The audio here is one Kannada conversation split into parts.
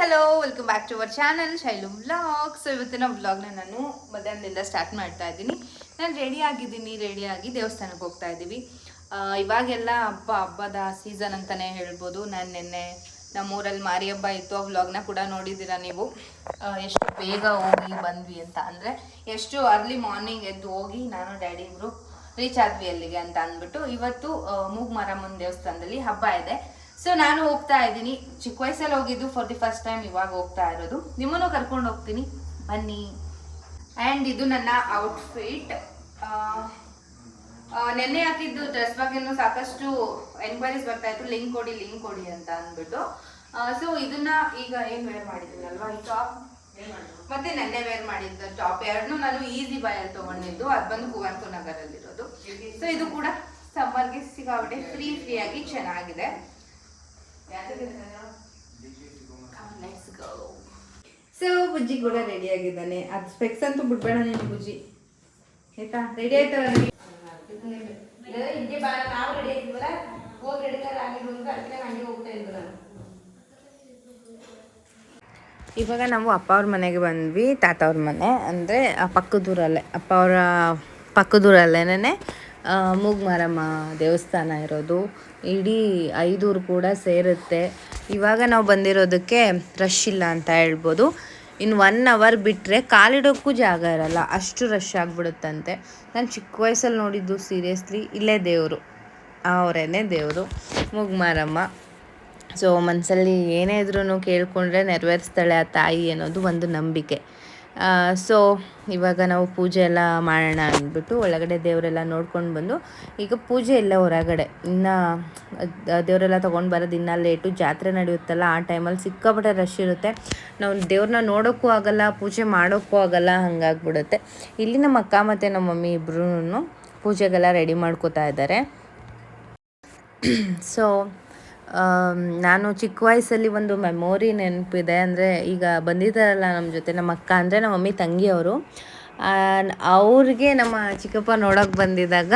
Hello welcome back to our channel Shailu vlog so ಇವತ್ತಿನ ವ್ಲಾಗ್ನ ನಾನು ಮಧ್ಯಾಹ್ನದಿಂದ ಸ್ಟಾರ್ಟ್ ಮಾಡ್ತಾ ಇದ್ದೀನಿ. ನಾನು ರೆಡಿ ಆಗಿದ್ದೀನಿ ರೆಡಿಯಾಗಿ ದೇವಸ್ಥಾನಕ್ಕೆ ಹೋಗ್ತಾ ಇದ್ದೀವಿ. ಇವಾಗೆಲ್ಲ ಹಬ್ಬ, ಹಬ್ಬದ ಸೀಸನ್ ಅಂತಲೇ ಹೇಳ್ಬೋದು. ನಾನು ನಿನ್ನೆ ನಮ್ಮೂರಲ್ಲಿ ಮಾರಿ ಹಬ್ಬ ಇತ್ತು, ಆ ವ್ಲಾಗ್ನ ಕೂಡ ನೋಡಿದ್ದೀರಾ ನೀವು? ಎಷ್ಟು ಬೇಗ ಹೋಗಿ ಬಂದ್ವಿ ಅಂತ. ಅಂದರೆ, ಎಷ್ಟು ಅರ್ಲಿ ಮಾರ್ನಿಂಗ್ ಎದ್ದು ಹೋಗಿ ನಾನು, ಡ್ಯಾಡಿ ಇಬ್ಬರು ರೀಚ್ ಆದ್ವಿ ಅಲ್ಲಿಗೆ ಅಂತ ಅಂದ್ಬಿಟ್ಟು, ಇವತ್ತು ಮೂಗ್ ಮಾರಮ್ಮನ ದೇವಸ್ಥಾನದಲ್ಲಿ ಹಬ್ಬ ಇದೆ. ಸೊ ನಾನು ಹೋಗ್ತಾ ಇದ್ದೀನಿ. ಚಿಕ್ಕ ವಯಸ್ಸಲ್ಲಿ ಹೋಗಿದ್ದು ಫಾರ್ ದಿ ಫಸ್ಟ್ ಟೈಮ್ ಇವಾಗ ಹೋಗ್ತಾ ಇರೋದು. ನಿಮ್ಮನ್ನು ಕರ್ಕೊಂಡು ಹೋಗ್ತೀನಿ. ಬನ್ನಿ. ಆ್ಯಂಡ್ ಇದು ನನ್ನ ಔಟ್ಫಿಟ್ ನೆನ್ನೆ ಹಾಕಿದ್ದು ಡ್ರೆಸ್ ಬಗ್ಗೆನೂ ಸಾಕಷ್ಟು ಎನ್ಕ್ವೈರೀಸ್ ಬರ್ತಾ ಇತ್ತು. ಲಿಂಕ್ ಕೊಡಿ ಲಿಂಕ್ ಕೊಡಿ ಅಂತ ಅಂದ್ಬಿಟ್ಟು. ಸೊ ಇದನ್ನ ಈಗ ಏನು ವೇರ್ ಮಾಡಿದ್ದೀನಲ್ವಾ? ಈ ಟಾಪ್ ಮತ್ತೆ ನೆನ್ನೆ ವೇರ್ ಮಾಡಿದ್ದ ಟಾಪ್ ಎರಡನ್ನೂ ನಾನು ಈಸಿ ಬಾಯಲ್ಲಿ ತಗೊಂಡಿದ್ದು. ಅದು ಬಂದು ಕುವೆಂಪು ನಗರಲ್ಲಿರೋದು. ಸೊ ಇದು ಕೂಡ ಸಮ್ಮರ್ಗೆ ಸಿಗಾಬಿಟ್ಟೆ ಫ್ರೀ ಫ್ರೀ ಆಗಿ ಚೆನ್ನಾಗಿದೆ. ಸೊ ಬುಜ್ಜಿ ಕೂಡ ರೆಡಿ ಆಗಿದ್ದಾನೆ. ಅದು ಸ್ಪೆಕ್ಸ್ ಅಂತೂ ಬಿಡ್ಬೇಡ ನೀನು ಬುಜ್ಜಿ ಆಯ್ತಾ? ರೆಡಿ ಆಯ್ತಾ? ಬಾ ನಾವು ರೆಡಿ ಆಗಿದ್ವಲ್ಲ? ಹೋಗಿ ಅಂತ ಅದಕ್ಕೆ ಹಂಗೆ ಹೋಗ್ತಾ ಇದ್ದೆ ನಾನು. ಇವಾಗ ನಾವು ಅಪ್ಪ ಅವ್ರ ಮನೆಗೆ ಬಂದ್ವಿ ತಾತ ಅವ್ರ ಮನೆ. ಅಂದರೆ ಪಕ್ಕದೂರಲ್ಲೇ ಅಪ್ಪ ಅವರ ಪಕ್ಕದೂರಲ್ಲೇನೆ ಮೂಗ್ ಮಾರಮ್ಮ ದೇವಸ್ಥಾನ ಇರೋದು. ಇಡೀ ಐದೂರು ಕೂಡ ಸೇರುತ್ತೆ. ಇವಾಗ ನಾವು ಬಂದಿರೋದಕ್ಕೆ ರಶ್ ಇಲ್ಲ ಅಂತ ಹೇಳ್ಬೋದು. ಇನ್ನು ಒನ್ ಅವರ್ ಬಿಟ್ಟರೆ ಕಾಲಿಡೋಕ್ಕೂ ಜಾಗ ಇರಲ್ಲ. ಅಷ್ಟು ರಶ್ ಆಗಿಬಿಡುತ್ತಂತೆ. ನಾನು ಚಿಕ್ಕ ವಯಸ್ಸಲ್ಲಿ ನೋಡಿದ್ದು ಸೀರಿಯಸ್ಲಿ ಇಲ್ಲೇ ದೇವರು. ಅವರೇನೆ ದೇವರು. ಮೂಗ್ಮಾರಮ್ಮ. ಸೊ ಮನಸ್ಸಲ್ಲಿ ಏನೇ ಇದ್ರೂ ಕೇಳಿಕೊಂಡ್ರೆ ನೆರವೇರಿಸ್ತಾಳೆ ಆ ತಾಯಿ ಅನ್ನೋದು ಒಂದು ನಂಬಿಕೆ. ಸೊ ಇವಾಗ ನಾವು ಪೂಜೆ ಎಲ್ಲ ಮಾಡೋಣ ಅಂದ್ಬಿಟ್ಟು ಒಳಗಡೆ ದೇವರೆಲ್ಲ ನೋಡ್ಕೊಂಡು ಬಂದು, ಈಗ ಪೂಜೆ ಎಲ್ಲ ಹೊರಗಡೆ. ಇನ್ನು ದೇವರೆಲ್ಲ ತೊಗೊಂಡು ಬರೋದು ಇನ್ನೂ ಲೇಟು. ಜಾತ್ರೆ ನಡೆಯುತ್ತಲ್ಲ, ಆ ಟೈಮಲ್ಲಿ ಸಿಕ್ಕಾಪಟ್ಟೆ ರಶ್ ಇರುತ್ತೆ. ನಾವು ದೇವ್ರನ್ನ ನೋಡೋಕ್ಕೂ ಆಗಲ್ಲ, ಪೂಜೆ ಮಾಡೋಕ್ಕೂ ಆಗಲ್ಲ, ಹಂಗಾಗ್ಬಿಡುತ್ತೆ. ಇಲ್ಲಿ ನಮ್ಮ ಅಕ್ಕ ಮತ್ತು ನಮ್ಮ ಮಮ್ಮಿ ಇಬ್ಬರೂ ಪೂಜೆಗೆಲ್ಲ ರೆಡಿ ಮಾಡ್ಕೋತಾ ಇದ್ದಾರೆ. ಸೊ ನಾನು ಚಿಕ್ಕ ವಯಸ್ಸಲ್ಲಿ ಒಂದು ಮೆಮೊರಿ ನೆನಪಿದೆ. ಅಂದರೆ ಈಗ ಬಂದಿದ್ದಾರಲ್ಲ ನಮ್ಮ ಜೊತೆ, ನಮ್ಮ ಅಕ್ಕ ಅಂದರೆ ನಮ್ಮ ಮಮ್ಮಿ, ತಂಗಿಯವರು. ಅವ್ರಿಗೆ ನಮ್ಮ ಚಿಕ್ಕಪ್ಪ ನೋಡೋಕೆ ಬಂದಿದ್ದಾಗ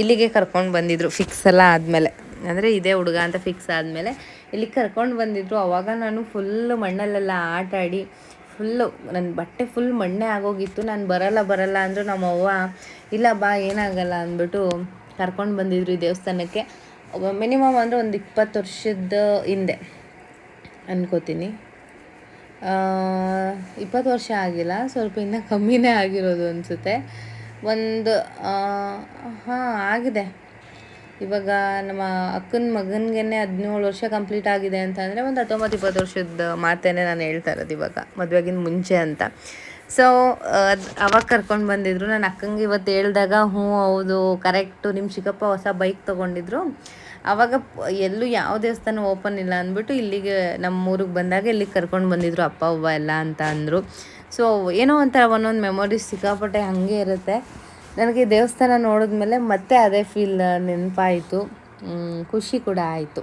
ಇಲ್ಲಿಗೆ ಕರ್ಕೊಂಡು ಬಂದಿದ್ರು ಫಿಕ್ಸ್ ಎಲ್ಲ ಆದಮೇಲೆ. ಅಂದರೆ ಇದೇ ಹುಡುಗ ಅಂತ ಫಿಕ್ಸ್ ಆದಮೇಲೆ ಇಲ್ಲಿಗೆ ಕರ್ಕೊಂಡು ಬಂದಿದ್ರು. ಅವಾಗ ನಾನು ಫುಲ್ಲು ಮಣ್ಣಲ್ಲೆಲ್ಲ ಆಟ ಆಡಿ ಫುಲ್ಲು ನನ್ನ ಬಟ್ಟೆ ಫುಲ್ ಮಣ್ಣೆ ಆಗೋಗಿತ್ತು. ನಾನು ಬರಲ್ಲ ಬರಲ್ಲ ಅಂದರು ನಮ್ಮ ಅವ್ವ, ಇಲ್ಲ ಬಾ, ಏನಾಗಲ್ಲ ಅಂದ್ಬಿಟ್ಟು ಕರ್ಕೊಂಡು ಬಂದಿದ್ರು ಈ ದೇವಸ್ಥಾನಕ್ಕೆ. ಮಿನಿಮಮ್ ಅಂದರೆ ಒಂದು ಇಪ್ಪತ್ತು ವರ್ಷದ ಹಿಂದೆ ಅನ್ಕೋತೀನಿ. ಇಪ್ಪತ್ತು ವರ್ಷ ಆಗಿಲ್ಲ, ಸ್ವಲ್ಪ ಇನ್ನೂ ಕಮ್ಮಿನೇ ಆಗಿರೋದು ಅನಿಸುತ್ತೆ. ಒಂದು ಹಾಂ, ಆಗಿದೆ. ಇವಾಗ ನಮ್ಮ ಅಕ್ಕನ ಮಗನಿಗೆ ಹದಿನೇಳು ವರ್ಷ ಕಂಪ್ಲೀಟ್ ಆಗಿದೆ ಅಂತ ಅಂದರೆ ಒಂದು ಹತ್ತೊಂಬತ್ತು, ಇಪ್ಪತ್ತು ವರ್ಷದ ಮಾತೇನೆ ನಾನು ಹೇಳ್ತಾ ಇರೋದು ಇವಾಗ ಮದುವೆಗಿಂತ ಮುಂಚೆ ಅಂತ. ಸೊ ಅದು ಅವಾಗ ಕರ್ಕೊಂಡು ಬಂದಿದ್ರು. ನನ್ನ ಅಕ್ಕಂಗೆ ಇವತ್ತು ಹೇಳಿದಾಗ, ಹ್ಞೂ, ಹೌದು ಕರೆಕ್ಟು ನಿಮ್ಮ ಚಿಕ್ಕಪ್ಪ ಹೊಸ ಬೈಕ್ ತೊಗೊಂಡಿದ್ರು. ಆವಾಗ ಪ್- ಎಲ್ಲೂ ಯಾವ ದೇವಸ್ಥಾನ ಓಪನ್ ಇಲ್ಲ ಅಂದ್ಬಿಟ್ಟು ಇಲ್ಲಿಗೆ ನಮ್ಮ ಊರಿಗೆ ಬಂದಾಗ ಇಲ್ಲಿಗೆ ಕರ್ಕೊಂಡು ಬಂದಿದ್ರು ಅಪ್ಪ, ಅವ್ವ ಎಲ್ಲ ಅಂತ ಅಂದರು. ಸೊ ಏನೋ ಒಂಥರ ಒಂದೊಂದು ಮೆಮೊರೀಸ್ ಸಿಕ್ಕಾಪಟ್ಟೆ ಹಾಗೆ ಇರುತ್ತೆ. ನನಗೆ ದೇವಸ್ಥಾನ ನೋಡಿದ್ಮೇಲೆ ಮತ್ತೆ ಅದೇ ಫೀಲ್ ನೆನಪಾಯಿತು. ಖುಷಿ ಕೂಡ ಆಯಿತು.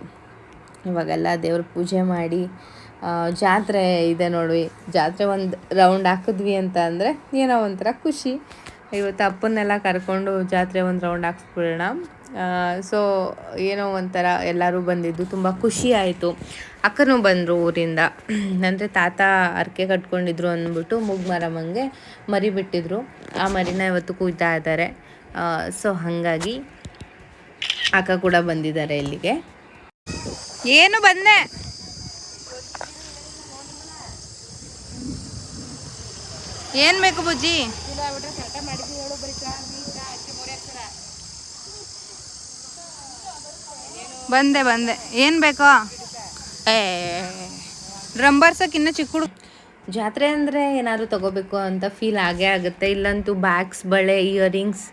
ಇವಾಗೆಲ್ಲ ದೇವ್ರ ಪೂಜೆ ಮಾಡಿ ಜಾತ್ರೆ ಇದೆ ನೋಡಿ, ಜಾತ್ರೆ ಒಂದು ರೌಂಡ್ ಹಾಕಿದ್ವಿ ಅಂತ ಅಂದರೆ ಏನೋ ಒಂಥರ ಖುಷಿ. ಇವತ್ತು ಅಪ್ಪನ್ನೆಲ್ಲ ಕರ್ಕೊಂಡು ಜಾತ್ರೆ ಒಂದು ರೌಂಡ್ ಹಾಕ್ಸ್ಬಿಡೋಣ. ಸೊ ಏನೋ ಒಂಥರ ಎಲ್ಲರೂ ಬಂದಿದ್ದು, ತುಂಬ ಖುಷಿ ಆಯಿತು. ಅಕ್ಕನೂ ಬಂದರು ಊರಿಂದ. ಅಂದರೆ ತಾತ ಅರ್ಕೆ ಕಟ್ಕೊಂಡಿದ್ರು ಅಂದ್ಬಿಟ್ಟು ಮೂಗ್ ಮರಮಂಗೆ ಮರಿ ಬಿಟ್ಟಿದ್ರು. ಆ ಮರಿನ ಇವತ್ತು ಕುಯ್ತಾ ಇದ್ದಾರೆ. ಸೊ ಹಾಗಾಗಿ ಅಕ್ಕ ಕೂಡ ಬಂದಿದ್ದಾರೆ ಇಲ್ಲಿಗೆ. ಏನು ಬಂದೆ? ಏನು ಬೇಕು ಬುಜ್ಜಿ? ಬಂದೆ ಬಂದೆ. ಏನು ಬೇಕೋ? ಏ. ರಂಬರ್ಸಕ್ಕೆ ಇನ್ನೂ ಚಿಕ್ಕ ಹುಡುಗ ಜಾತ್ರೆ ಅಂದರೆ ಏನಾದರೂ ತಗೋಬೇಕು ಅಂತ ಫೀಲ್ ಆಗೇ ಆಗುತ್ತೆ. ಇಲ್ಲಂತೂ ಬ್ಯಾಗ್ಸ್ ಬಳೆ ಇಯರಿಂಗ್ಸ್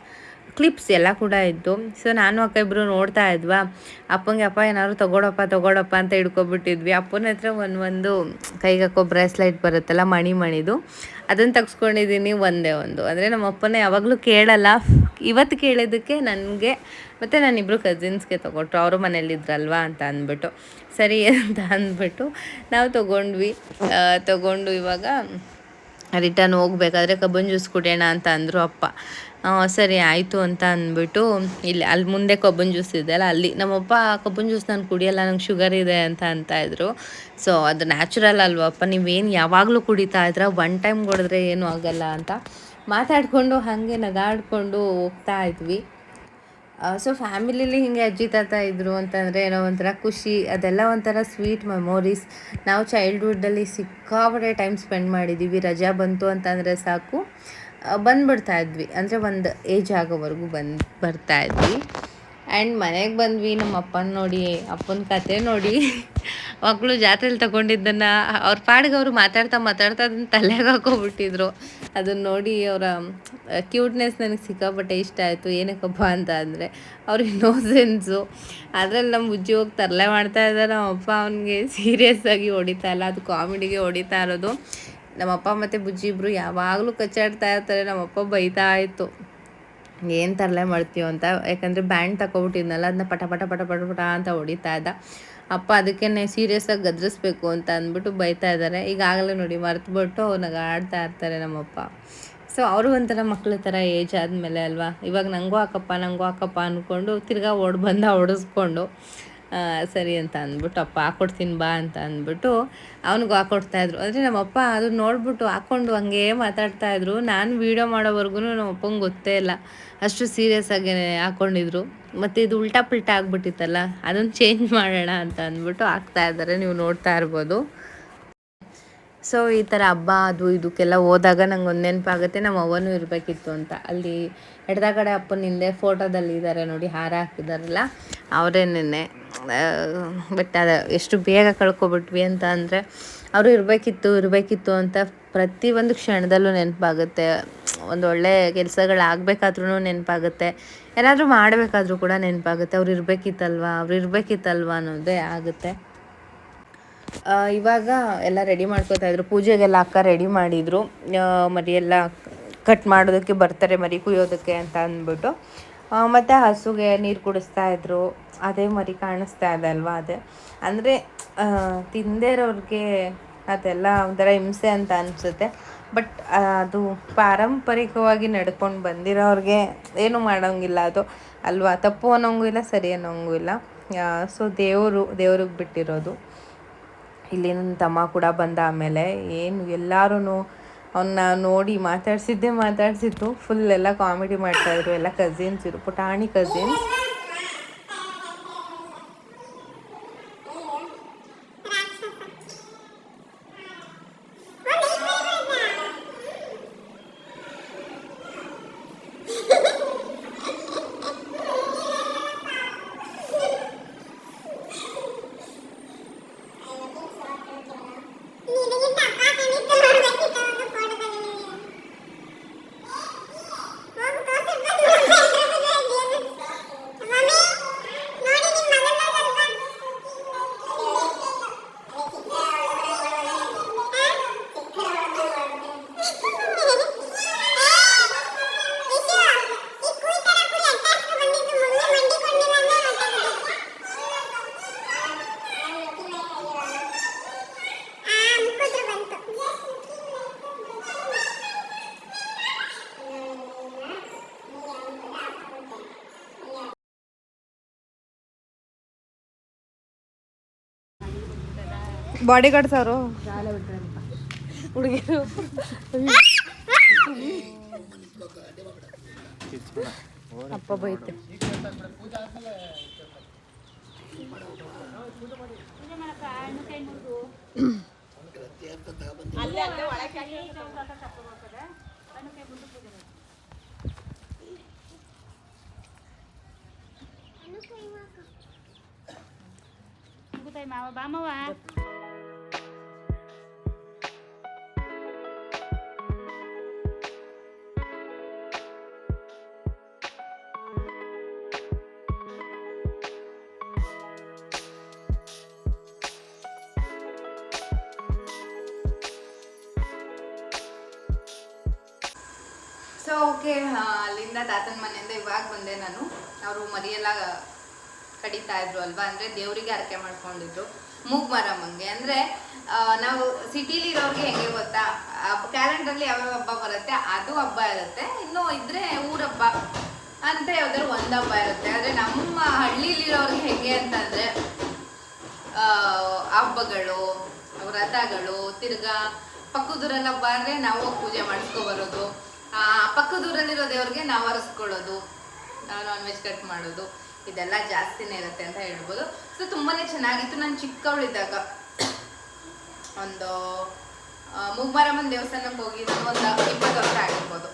ಕ್ಲಿಪ್ಸ್ ಎಲ್ಲ ಕೂಡ ಇತ್ತು ಸೊ ನಾನು ಅಕ್ಕ ಇಬ್ಬರು ನೋಡ್ತಾ ಇದ್ವಾ. ಅಪ್ಪಂಗೆ ಅಪ್ಪ ಏನಾದ್ರು ತಗೊಳಪ್ಪ ತಗೊಳಪ್ಪ ಅಂತ ಹಿಡ್ಕೊಬಿಟ್ಟಿದ್ವಿ. ಅಪ್ಪನ ಹತ್ರ ಒಂದು ಒಂದು ಕೈಗೆ ಹಾಕೋ ಬ್ರೇಸ್ಲೈಟ್ ಬರುತ್ತಲ್ಲ ಮಣಿ ಮಣಿದು. ಅದನ್ನು ತೆಗ್ಸ್ಕೊಂಡಿದ್ದೀನಿ ಒಂದೇ ಒಂದು. ಅಂದರೆ ನಮ್ಮ ಅಪ್ಪನ ಯಾವಾಗಲೂ ಕೇಳಲ್ಲ. ಇವತ್ತು ಕೇಳಿದ್ದಕ್ಕೆ ನನಗೆ ಮತ್ತು ನಾನಿಬ್ಬರು ಕಸಿನ್ಸ್ಗೆ ತೊಗೊಟ್ರು ಅವರು ಮನೇಲಿದ್ರಲ್ವಾ ಅಂತ ಅಂದ್ಬಿಟ್ಟು. ಸರಿ ಅಂತ ಅಂದ್ಬಿಟ್ಟು ನಾವು ತೊಗೊಂಡ್ವಿ. ತೊಗೊಂಡು ಇವಾಗ ರಿಟರ್ನ್ ಹೋಗ್ಬೇಕಾದ್ರೆ ಕಬ್ಬನ್ ಜ್ಯೂಸ್ ಕುಡಿಯೋಣ ಅಂತ ಅಂದರು ಅಪ್ಪ. ಸರಿ ಆಯಿತು ಅಂತ ಅಂದ್ಬಿಟ್ಟು ಇಲ್ಲಿ ಅಲ್ಲಿ ಮುಂದೆ ಕಬ್ಬನ್ ಜ್ಯೂಸ್ ಇದೆ ಅಲ್ಲ, ಅಲ್ಲಿ ನಮ್ಮಪ್ಪ ಕಬ್ಬನ್ ಜ್ಯೂಸ್ ನಾನು ಕುಡಿಯಲ್ಲ, ನಂಗೆ ಶುಗರ್ ಇದೆ ಅಂತ ಅಂತ ಇದ್ರು. ಸೊ ಅದು ನ್ಯಾಚುರಲ್ ಅಲ್ವಪ್ಪ, ನೀವೇನು ಯಾವಾಗಲೂ ಕುಡಿತಾ ಇದ್ರೆ ಒನ್ ಟೈಮ್ ಕುಡಿದ್ರೆ ಏನೂ ಆಗಲ್ಲ ಅಂತ. ಮಾತಾಡಿಕೊಂಡು ಹಾಗೆ ನಗಾಡಿಕೊಂಡು ಹೋಗ್ತಾ ಇದ್ವಿ. ಸೊ ಫ್ಯಾಮಿಲಿಲಿ ಹಿಂಗೆ ಅಜ್ಜಿ, ತಾತ ಇದ್ದರು ಅಂತಂದರೆ ಏನೋ ಒಂಥರ ಖುಷಿ, ಅದೆಲ್ಲ ಒಂಥರ ಸ್ವೀಟ್ ಮೆಮೊರೀಸ್ ನಾವು ಚೈಲ್ಡ್ಹುಡ್ಡಲ್ಲಿ ಸಿಕ್ಕಾಪಟ್ಟೆ ಟೈಮ್ ಸ್ಪೆಂಡ್ ಮಾಡಿದ್ದೀವಿ ರಜಾ ಬಂತು ಅಂತಂದರೆ ಸಾಕು. ಬಂದುಬಿಡ್ತಾ ಇದ್ವಿ. ಅಂದರೆ ಒಂದು ಏಜ್ ಆಗೋವರೆಗೂ ಬಂದು, ಬರ್ತಾ ಇದ್ವಿ. ಆ್ಯಂಡ್ ಮನೆಗೆ ಬಂದ್ವಿ ನಮ್ಮ ಅಪ್ಪನ ನೋಡಿ, ಅಪ್ಪನ ಕತೆ ನೋಡಿ. ಮಕ್ಕಳು ಜಾತ್ರೆಲಿ ತಗೊಂಡಿದ್ದನ್ನು ಅವ್ರ ಪಾಡಿಗೆ ಅವರು ಮಾತಾಡ್ತಾ ಮಾತಾಡ್ತಾ ಅದನ್ನ ತಲೆಗೆ ಹಾಕೋಬಿಟ್ಟಿದ್ರು. ಅದನ್ನ ನೋಡಿ ಅವರ ಕ್ಯೂಟ್ನೆಸ್ ನನಗೆ ಸಿಕ್ಕಾಪಟ್ಟೆ ಇಷ್ಟ ಆಯಿತು. ಏನಕ್ಕಪ್ಪ ಅಂತ ಅಂದರೆ, ಅವ್ರ ಇನ್ನೋಸೆನ್ಸು ಅದರಲ್ಲಿ ನಮ್ಮ ಬುಜ್ಜಿ ಹೋಗಿ ತರಲೆ ಮಾಡ್ತಾ ಇದ್ದಾರೆ ನಮ್ಮ ಅಪ್ಪ ಅವನಿಗೆ ಸೀರಿಯಸ್ ಆಗಿ ಹೊಡಿತಾ ಇಲ್ಲ. ಅದು ಕಾಮಿಡಿಗೆ ಹೊಡಿತಾ ಇರೋದು. ನಮ್ಮ ಅಪ್ಪ ಮತ್ತು ಬುಜ್ಜಿ ಇಬ್ಬರು ಯಾವಾಗಲೂ ಕಚ್ಚಾಡ್ತಾ ಇರ್ತಾರೆ. ನಮ್ಮಪ್ಪ ಬೈತಾ ಇತ್ತು. ಏನು ತರಲೆ ಮಾಡ್ತೀವೋ ಅಂತ. ಯಾಕಂದರೆ ಬ್ಯಾಂಡ್ ತಗೊಬಿಟ್ಟಿದ್ನಲ್ಲ ಅದನ್ನ ಪಟ ಪಟ ಪಟ ಪಟ ಪಟ ಅಂತ ಹೊಡಿತಾ ಇದ್ದ. ಅಪ್ಪ ಅದಕ್ಕೇ ಸೀರಿಯಸ್ಸಾಗಿ ಗದ್ರಿಸ್ಬೇಕು ಅಂತ ಅಂದ್ಬಿಟ್ಟು ಬೈತಾ ಇದ್ದಾರೆ ಈಗಾಗಲೇ ನೋಡಿ ಮರ್ತುಬಿಟ್ಟು ಅವ್ರನ್ನ ಆಡ್ತಾ ಇರ್ತಾರೆ ನಮ್ಮಪ್ಪ. ಸೊ ಅವರು ಒಂಥರ ಮಕ್ಕಳ ಥರ ಏಜ್ ಆದಮೇಲೆ ಅಲ್ವಾ? ಇವಾಗ ನನಗೂ ಹಾಕಪ್ಪ ನನಗೂ ಹಾಕಪ್ಪ ಅಂದ್ಕೊಂಡು ತಿರ್ಗಾ ಓಡ್ ಬಂದ ಹೊಡೆಸ್ಕೊಂಡು ಆ, ಸರಿ ಅಂತ ಅಂದ್ಬಿಟ್ಟು, ಅಪ್ಪ ಹಾಕ್ಕೊಡ್ತೀನಿ ಬಾ ಅಂತ ಅಂದ್ಬಿಟ್ಟು ಅವ್ನಿಗೂ ಹಾಕೊಡ್ತಾಯಿದ್ರು ಅಂದರೆ ನಮ್ಮಪ್ಪ ಅದು ನೋಡ್ಬಿಟ್ಟು ಹಾಕ್ಕೊಂಡು ಹಂಗೇ ಮಾತಾಡ್ತಾಯಿದ್ರು ನಾನು ವೀಡಿಯೋ ಮಾಡೋವರೆಗೂ ನಮ್ಮಪ್ಪಂಗೆ ಗೊತ್ತೇ ಇಲ್ಲ. ಅಷ್ಟು ಸೀರಿಯಸ್ ಆಗಿ ಹಾಕ್ಕೊಂಡಿದ್ರು ಮತ್ತು ಇದು ಉಲ್ಟಾ ಪುಲ್ಟಾ ಆಗಿಬಿಟ್ಟಿತ್ತಲ್ಲ, ಅದನ್ನು ಚೇಂಜ್ ಮಾಡೋಣ ಅಂತ ಅಂದ್ಬಿಟ್ಟು ಹಾಕ್ತಾ ಇದ್ದಾರೆ ನೀವು ನೋಡ್ತಾ ಇರ್ಬೋದು. ಸೊ ಈ ಥರ ಹಬ್ಬ, ಅದು, ಇದಕ್ಕೆಲ್ಲ ಹೋದಾಗ ನಂಗೆ ಒಂದು ನೆನಪಾಗುತ್ತೆ. ನಮ್ಮ ಅವ್ವನೂ ಇರಬೇಕಿತ್ತು ಅಂತ. ಅಲ್ಲಿ ಎಡದಗಡೆ ಅಪ್ಪನ ಹಿಂದೆ ಫೋಟೋದಲ್ಲಿ ಇದ್ದಾರೆ ನೋಡಿ, ಹಾರ ಹಾಕಿದಾರಲ್ಲ, ಅವರೇ ನಿನ್ನೆ. ಬಟ್ ಅದು ಎಷ್ಟು ಬೇಗ ಕಳ್ಕೊಬಿಟ್ವಿ ಅಂತ ಅಂದರೆ ಅವರು ಇರಬೇಕಿತ್ತು ಇರಬೇಕಿತ್ತು ಅಂತ ಪ್ರತಿಯೊಂದು ಕ್ಷಣದಲ್ಲೂ ನೆನಪಾಗುತ್ತೆ. ಒಂದು ಒಳ್ಳೆ ಕೆಲಸಗಳಾಗಬೇಕಾದ್ರೂ ನೆನಪಾಗುತ್ತೆ. ಏನಾದರೂ ಮಾಡಬೇಕಾದ್ರೂ ಕೂಡ ನೆನಪಾಗುತ್ತೆ. ಅವ್ರು ಇರಬೇಕಿತ್ತಲ್ವಾ, ಅವ್ರು ಇರಬೇಕಿತ್ತಲ್ವ ಅನ್ನೋದೇ ಆಗುತ್ತೆ. ಇವಾಗ ಎಲ್ಲ ರೆಡಿ ಮಾಡ್ಕೋತಾ ಇದ್ರು. ಪೂಜೆಗೆಲ್ಲ ಅಕ್ಕ ರೆಡಿ ಮಾಡಿದರು. ಮರಿ ಎಲ್ಲ ಕಟ್ ಮಾಡೋದಕ್ಕೆ ಬರ್ತಾರೆ ಮರಿ, ಕುಯ್ಯೋದಕ್ಕೆ ಅಂತ ಅಂದ್ಬಿಟ್ಟು. ಮತ್ತೆ ಹಸುಗೆ ನೀರು ಕುಡಿಸ್ತಾ ಇದ್ರು. ಅದೇ ಮರಿ ಕಾಣಿಸ್ತಾ ಇದೆ ಅಲ್ವಾ ಅದೇ? ಅಂದರೆ ತಿಂದೇ ಇರೋರಿಗೆ ಅದೆಲ್ಲ ಒಂಥರ ಹಿಂಸೆ ಅಂತ ಅನಿಸುತ್ತೆ. ಬಟ್ ಅದು ಪಾರಂಪರಿಕವಾಗಿ ನಡ್ಕೊಂಡು ಬಂದಿರೋರಿಗೆ ಏನು ಮಾಡೋಂಗಿಲ್ಲ ಅದು. ಅಲ್ವಾ? ತಪ್ಪು ಅನ್ನೋಂಗೂ ಇಲ್ಲ, ಸರಿ ಅನ್ನೋಂಗೂ ಇಲ್ಲ. ಸೊ ದೇವರು, ದೇವ್ರಿಗೆ ಬಿಟ್ಟಿರೋದು. ಇಲ್ಲಿ ನನ್ನ ತಮ್ಮ ಕೂಡ ಬಂದ ಆಮೇಲೆ ಏನು ಎಲ್ಲರೂ ಅವನ್ನ ನೋಡಿ ಮಾತಾಡ್ಸಿದ್ದೇ ಮಾತಾಡ್ಸಿದ್ದು. ಫುಲ್ ಎಲ್ಲ ಕಾಮಿಡಿ ಮಾಡ್ತಾಯಿದ್ರು ಎಲ್ಲ ಕಸಿನ್ಸ್ ಇರು, ಪುಟಾಣಿ ಕಸಿನ್ಸ್ ಬಾಡಿ ಗಾರ್ಡ್ಸ್ ಅವರು ಹುಡುಗಿರು ಅಪ್ಪ ಬೈತೆ ಮಾವ ಸೊ ಓಕೆ ಅಲ್ಲಿಂದ ತಾತನ ಮನೆಯಿಂದ ಇವಾಗ ಬಂದೆ ನಾನು. ಅವರು ಮರಿಯೆಲ್ಲ ಕಡಿತಾ ಇದ್ರು ಅಲ್ವಾ? ಅಂದರೆ ದೇವರಿಗೆ ಹರಕೆ ಮಾಡ್ಕೊಂಡಿದ್ರು. ಮೂಗ್ ಮಾರಮ್ಮಂಗೆ. ಅಂದರೆ ನಾವು ಸಿಟಿಲಿ ಇರೋರಿಗೆ ಹೆಂಗೆ ಗೊತ್ತಾ? ಕ್ಯಾಲೆಂಡ್ರಲ್ಲಿ ಯಾವ್ಯಾವ ಹಬ್ಬ ಬರುತ್ತೆ ಅದು ಹಬ್ಬ ಇರುತ್ತೆ. ಇನ್ನು ಇದ್ರೆ ಊರ ಹಬ್ಬ ಅಂತ ಯಾವ್ದಾದ್ರು ಒಂದು ಹಬ್ಬ ಇರುತ್ತೆ. ಆದರೆ ನಮ್ಮ ಹಳ್ಳಿಲಿರೋರಿಗೆ ಹೆಂಗೆ ಅಂತಂದರೆ ಹಬ್ಬಗಳು ವ್ರತಗಳು ತಿರ್ಗಾ ಪಕ್ಕದೂರೆಲ್ಲ ಬಂದರೆ ನಾವು ಪೂಜೆ ಮಾಡಿಸ್ಕೊ ಬರೋದು. ಆ, ಪಕ್ಕದೂರಲ್ಲಿರೋ ದೇವ್ರಿಗೆ ನಾವು ಹರಿಸ್ಕೊಳ್ಳೋದು ನಾವು ನಾನ್ ವೆಜ್ ಕಟ್ ಮಾಡೋದು, ಇದೆಲ್ಲ ಜಾಸ್ತಿನೇ ಇರುತ್ತೆ ಅಂತ ಹೇಳ್ಬೋದು. ಸೊ ತುಂಬಾ ಚೆನ್ನಾಗಿತ್ತು. ನಾನು ಚಿಕ್ಕವಳಿದ್ದಾಗ ಒಂದು ಮುಗ್ಮಾರಮ್ಮನ ದೇವಸ್ಥಾನಕ್ಕೆ ಹೋಗಿದ್ದು ಒಂದು ಇಪ್ಪತ್ತು ವರ್ಷ ಆಗಿರ್ಬೋದು.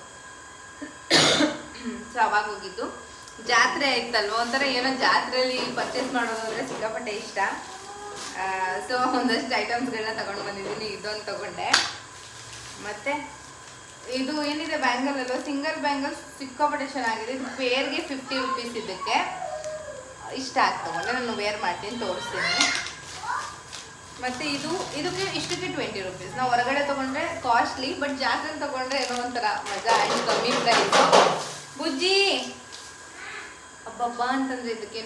ಸೊ ಅವಾಗ ಹೋಗಿದ್ದು. ಜಾತ್ರೆ ಆಯ್ತಲ್ವ ಒಂಥರ ಏನೋ ಜಾತ್ರೆಯಲ್ಲಿ ಪರ್ಚೇಸ್ ಮಾಡೋದು ಅಂದರೆ ಸಿಕ್ಕಾಪಟ್ಟೆ ಇಷ್ಟ. ಸೊ ಒಂದಷ್ಟು ಐಟಮ್ಸ್ಗಳನ್ನ ತಗೊಂಡು ಬಂದಿದ್ದೀನಿ. ಇದೊಂದು ತಗೊಂಡೆ. ಮತ್ತೆ ಇದು ಏನಿದೆ ಬ್ಯಾಂಗಲ್ ಅಲ್ಲೋ? ಸಿಂಗಲ್ ಬ್ಯಾಂಗಲ್ ಸಿಕ್ಕಾಪಟ್ಟೆ ಚೆನ್ನಾಗಿದೆ ಇದು ಪೇರ್ಗೆ ಫಿಫ್ಟಿ ರುಪೀಸ್ ಇದಕ್ಕೆ. ಇಷ್ಟ ಆಗಿ ನಾನು ವೇರ್ ಮಾಡ್ತೀನಿ, ತೋರಿಸ್ತೀನಿ. ಮತ್ತೆ ಇದು, ಇದಕ್ಕೆ ಇಷ್ಟಕ್ಕೆ ಟ್ವೆಂಟಿ ರುಪೀಸ್ ನಾವು ಹೊರಗಡೆ ತಗೊಂಡ್ರೆ ಕಾಸ್ಟ್ಲಿ ಬಟ್ ಜಾತ್ರೆ ತಗೊಂಡ್ರೆ ಏನೋ ಒಂಥರ ಮಜಾ ಆಯ್ತು ಕಮ್ಮಿ ಪ್ರೈಸು ಬುಜ್ಜಿ! ಅಬ್ಬಬ್ಬಾ ಅಂತಂದ್ರೆ ಇದಕ್ಕೆ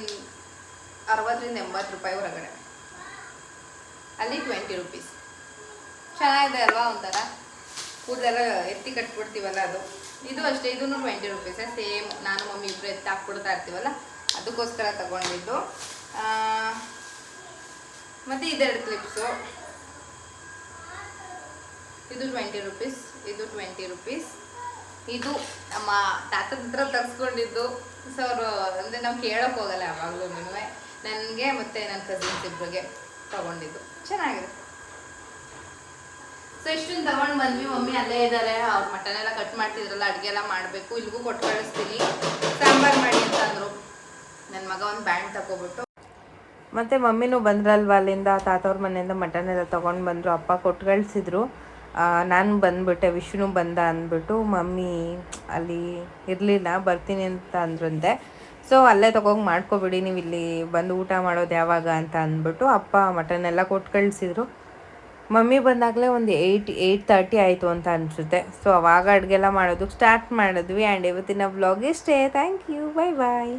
ಅರವತ್ತರಿಂದ ಎಂಬತ್ತು ರೂಪಾಯಿ ಹೊರಗಡೆ. ಅಲ್ಲಿ ಟ್ವೆಂಟಿ ರುಪೀಸ್ ಚೆನ್ನಾಗಿದೆ ಅಲ್ವಾ ಒಂಥರ? ಕೂದಲೆಲ್ಲ ಎತ್ತಿ ಕಟ್ಬಿಡ್ತೀವಲ್ಲ ಅದು? ಇದು ಅಷ್ಟೇ, ಇದೂ ಟ್ವೆಂಟಿ ರುಪೀಸ ಸೇಮ್ ನಾನು ಮಮ್ಮಿ ಇಬ್ಬರು ಎತ್ತಿ ಹಾಕ್ಬಿಡ್ತಾ ಇರ್ತೀವಲ್ಲ? ಅದಕ್ಕೋಸ್ಕರ ತಗೊಂಡಿದ್ದು. ಮತ್ತು ಇದೆರಡು ಕ್ಲಿಪ್ಸು ಇದು ಟ್ವೆಂಟಿ ರುಪೀಸ್ ಇದು ಟ್ವೆಂಟಿ ರುಪೀಸ್ ಇದು ನಮ್ಮ ತಾತದ ಹತ್ರ ತರಿಸ್ಕೊಂಡಿದ್ದು. ಸೊ ಅವರು, ಅಂದರೆ ನಾವು ಕೇಳೋಕ್ಕೋಗಲ್ಲ ಯಾವಾಗಲೂ ನಿಮಗೆ ನನಗೆ ಮತ್ತು ನನ್ನ ಕಸಿನ್ಸ್ ಇಬ್ಬರಿಗೆ ತಗೊಂಡಿದ್ದು. ಚೆನ್ನಾಗಿದೆ. ಸೊ ಇಷ್ಟನ್ನು ತಗೊಂಡು ಬಂದ್ವಿ. ಮಮ್ಮಿ ಅಲ್ಲೇ ಇದ್ದಾರೆ ಅವ್ರ ಮಟನ್ ಎಲ್ಲ ಕಟ್ ಮಾಡ್ತಿದ್ರಲ್ಲ, ಅಡುಗೆ ಎಲ್ಲ ಮಾಡಬೇಕು. ಇಲ್ಲಿಗೂ ಕೊಟ್ಟು ಕಳಿಸ್ತೀನಿ. ಸಾಂಬಾರು ಮಾಡಿ ಅಂತ ಅಂದರು. ನನ್ನ ಮಗ ಒಂದು ಬ್ಯಾಂಡ್ ತಗೊಬಿಟ್ಟು ಮತ್ತು ಮಮ್ಮಿನೂ ಬಂದ್ರಲ್ವ ಅಲ್ಲಿಂದ? ತಾತವ್ರ ಮನೆಯಿಂದ ಮಟನ್ ಎಲ್ಲ ತೊಗೊಂಡು ಬಂದರು. ಅಪ್ಪ ಕೊಟ್ಟು ಕಳಿಸಿದ್ರು. ನಾನು ಬಂದ್ಬಿಟ್ಟೆ, ವಿಷ್ಣು ಬಂದ ಅಂದ್ಬಿಟ್ಟು ಮಮ್ಮಿ ಅಲ್ಲಿ ಇರಲಿಲ್ಲ, ಬರ್ತೀನಿ ಅಂತ ಅಂದ್ರಂತೆ. ಸೊ ಅಲ್ಲೇ ತಗೋಗಿ ಮಾಡ್ಕೊಬಿಡಿ ನೀವು ಇಲ್ಲಿ ಬಂದು ಊಟ ಮಾಡೋದು ಯಾವಾಗ ಅಂತ ಅಂದ್ಬಿಟ್ಟು ಅಪ್ಪ ಮಟನ್ ಎಲ್ಲ ಕೊಟ್ಟು ಕಳಿಸಿದ್ರು. ಮಮ್ಮಿ ಬಂದಾಗಲೇ ಒಂದು ಏಯ್ಟ್ ಏಯ್ಟ್ ತರ್ಟಿ ಆಯಿತು ಅಂತ ಅನಿಸುತ್ತೆ. ಸೊ ಅವಾಗ ಅಡುಗೆ ಎಲ್ಲ ಮಾಡೋದಕ್ಕೆ ಸ್ಟಾರ್ಟ್ ಮಾಡಿದ್ವಿ. ಆ್ಯಂಡ್ ಇವತ್ತಿನ ವ್ಲಾಗ್ ಇಷ್ಟೇ. Thank you bye bye